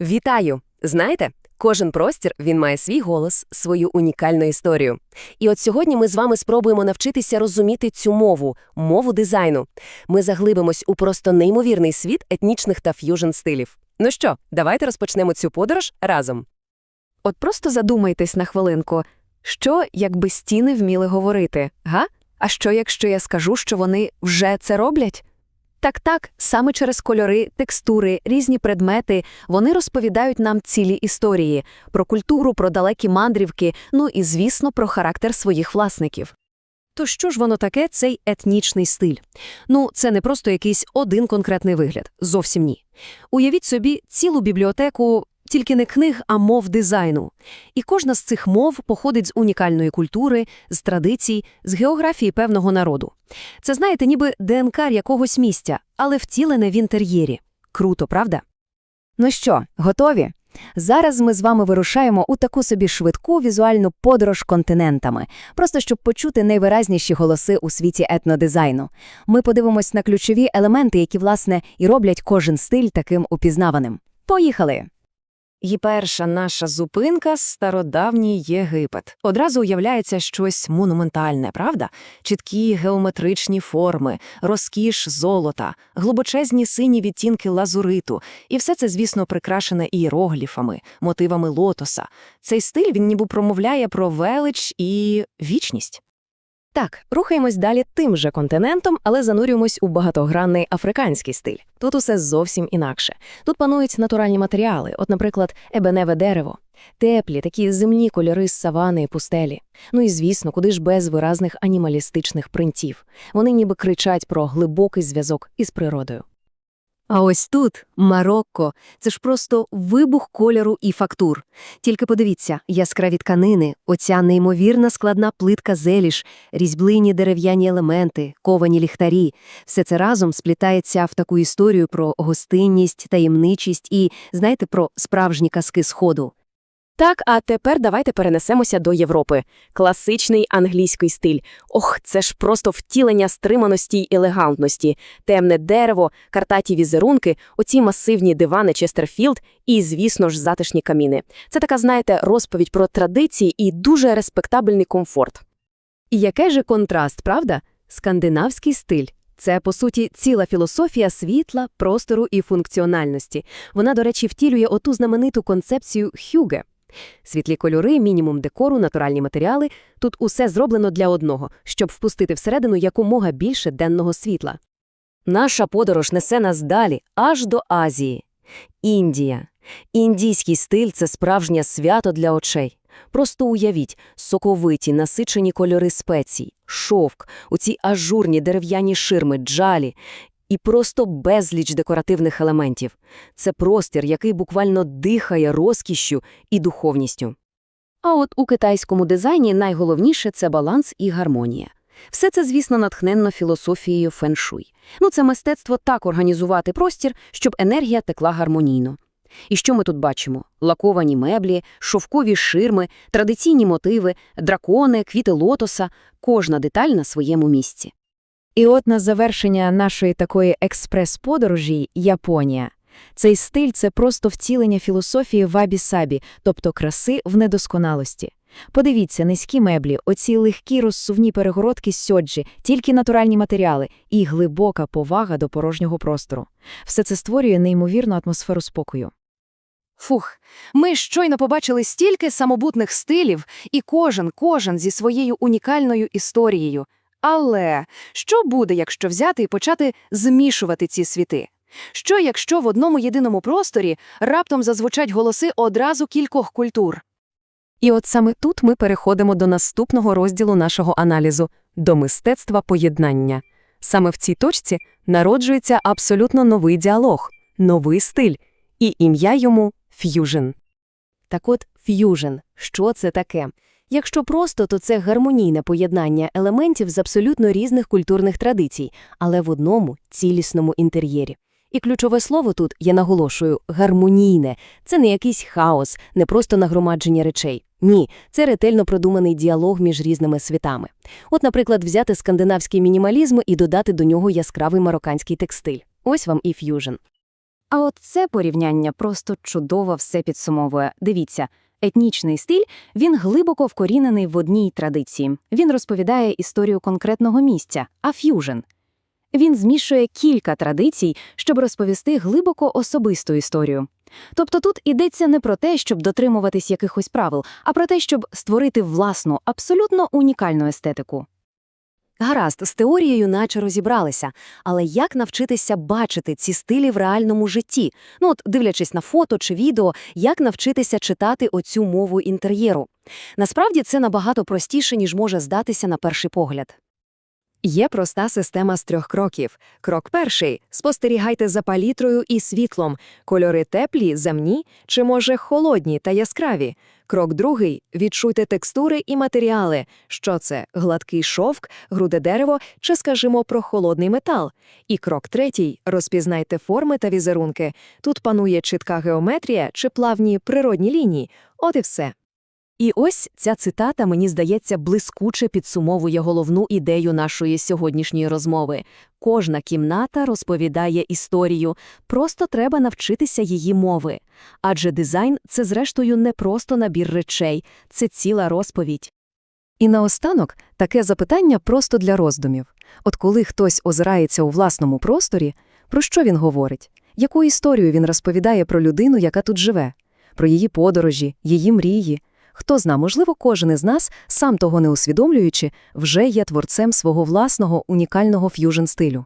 Вітаю! Знаєте, кожен простір він має свій голос, свою унікальну історію. І от сьогодні ми з вами спробуємо навчитися розуміти цю мову, мову дизайну. Ми заглибимось у просто неймовірний світ етнічних та ф'южн стилів. Ну що, давайте розпочнемо цю подорож разом. От просто задумайтесь на хвилинку, що, якби стіни вміли говорити, га? А що, якщо я скажу, що вони вже це роблять? Так-так, саме через кольори, текстури, різні предмети вони розповідають нам цілі історії про культуру, про далекі мандрівки, ну і, звісно, про характер своїх власників. То що ж воно таке, цей етнічний стиль? Ну, це не просто якийсь один конкретний вигляд, зовсім ні. Уявіть собі цілу бібліотеку тільки не книг, а мов дизайну. І кожна з цих мов походить з унікальної культури, з традицій, з географії певного народу. Це, знаєте, ніби ДНК якогось місця, але втілене в інтер'єрі. Круто, правда? Ну що, готові? Зараз ми з вами вирушаємо у таку собі швидку візуальну подорож континентами, просто щоб почути найвиразніші голоси у світі етнодизайну. Ми подивимось на ключові елементи, які, власне, і роблять кожен стиль таким упізнаваним. Поїхали! І перша наша зупинка – стародавній Єгипет. Одразу уявляється щось монументальне, правда? Чіткі геометричні форми, розкіш золота, глибочезні сині відтінки лазуриту. І все це, звісно, прикрашене іерогліфами, мотивами лотоса. Цей стиль, він ніби промовляє про велич і вічність. Так, рухаємось далі тим же континентом, але занурюємось у багатогранний африканський стиль. Тут усе зовсім інакше. Тут панують натуральні матеріали, от, наприклад, ебеневе дерево, теплі, такі земні кольори з савани і пустелі. Ну і, звісно, куди ж без виразних анімалістичних принтів. Вони ніби кричать про глибокий зв'язок із природою. А ось тут Марокко – це ж просто вибух кольору і фактур. Тільки подивіться, яскраві тканини, оця неймовірна складна плитка зеліш, різьблині дерев'яні елементи, ковані ліхтарі – все це разом сплітається в таку історію про гостинність, таємничість і, знаєте, про справжні казки Сходу. Так, а тепер давайте перенесемося до Європи. Класичний англійський стиль. Ох, це ж просто втілення стриманості й елегантності. Темне дерево, картаті візерунки, оці масивні дивани Честерфілд і, звісно ж, затишні каміни. Це така, знаєте, розповідь про традиції і дуже респектабельний комфорт. І який же контраст, правда? Скандинавський стиль. Це, по суті, ціла філософія світла, простору і функціональності. Вона, до речі, втілює оту знамениту концепцію «хюге». Світлі кольори, мінімум декору, натуральні матеріали – тут усе зроблено для одного, щоб впустити всередину якомога більше денного світла. Наша подорож несе нас далі, аж до Азії. Індія. Індійський стиль – це справжнє свято для очей. Просто уявіть – соковиті, насичені кольори спецій, шовк, оці ажурні дерев'яні ширми, джалі і просто безліч декоративних елементів. Це простір, який буквально дихає розкішшю і духовністю. А от у китайському дизайні найголовніше – це баланс і гармонія. Все це, звісно, натхненно філософією феншуй. Ну, це мистецтво так організувати простір, щоб енергія текла гармонійно. І що ми тут бачимо? Лаковані меблі, шовкові ширми, традиційні мотиви, дракони, квіти лотоса – кожна деталь на своєму місці. І от на завершення нашої такої експрес-подорожі – Японія. Цей стиль – це просто втілення філософії вабі-сабі, тобто краси в недосконалості. Подивіться, низькі меблі, оці легкі розсувні перегородки сьоджі, тільки натуральні матеріали і глибока повага до порожнього простору. Все це створює неймовірну атмосферу спокою. Фух, ми щойно побачили стільки самобутних стилів, і кожен, кожен зі своєю унікальною історією. Але що буде, якщо взяти і почати змішувати ці світи? Що, якщо в одному єдиному просторі раптом зазвучать голоси одразу кількох культур? І от саме тут ми переходимо до наступного розділу нашого аналізу – до мистецтва поєднання. Саме в цій точці народжується абсолютно новий діалог, новий стиль, і ім'я йому – ф'южн. Так от, ф'южн – що це таке? Якщо просто, то це гармонійне поєднання елементів з абсолютно різних культурних традицій, але в одному цілісному інтер'єрі. І ключове слово тут, я наголошую, гармонійне. Це не якийсь хаос, не просто нагромадження речей. Ні, це ретельно продуманий діалог між різними світами. От, наприклад, взяти скандинавський мінімалізм і додати до нього яскравий марокканський текстиль. Ось вам і ф'южн. А от це порівняння просто чудово все підсумовує. Дивіться, етнічний стиль, він глибоко вкорінений в одній традиції. Він розповідає історію конкретного місця, а ф'южн. Він змішує кілька традицій, щоб розповісти глибоко особисту історію. Тобто тут йдеться не про те, щоб дотримуватись якихось правил, а про те, щоб створити власну, абсолютно унікальну естетику. Гаразд, з теорією наче розібралися, але як навчитися бачити ці стилі в реальному житті? Ну от, дивлячись на фото чи відео, як навчитися читати оцю мову інтер'єру? Насправді це набагато простіше, ніж може здатися на перший погляд. Є проста система з трьох кроків. Крок перший – спостерігайте за палітрою і світлом. Кольори теплі, земні чи, може, холодні та яскраві. Крок другий – відчуйте текстури і матеріали. Що це? Гладкий шовк, груде дерево чи, скажімо, прохолодний метал. І крок третій – розпізнайте форми та візерунки. Тут панує чітка геометрія чи плавні природні лінії. От і все. І ось ця цитата, мені здається, блискуче підсумовує головну ідею нашої сьогоднішньої розмови. Кожна кімната розповідає історію, просто треба навчитися її мови. Адже дизайн – це, зрештою, не просто набір речей, це ціла розповідь. І наостанок таке запитання просто для роздумів. От коли хтось озирається у власному просторі, про що він говорить? Яку історію він розповідає про людину, яка тут живе? Про її подорожі, її мрії? Хто зна, можливо, кожен із нас, сам того не усвідомлюючи, вже є творцем свого власного унікального ф'южн-стилю.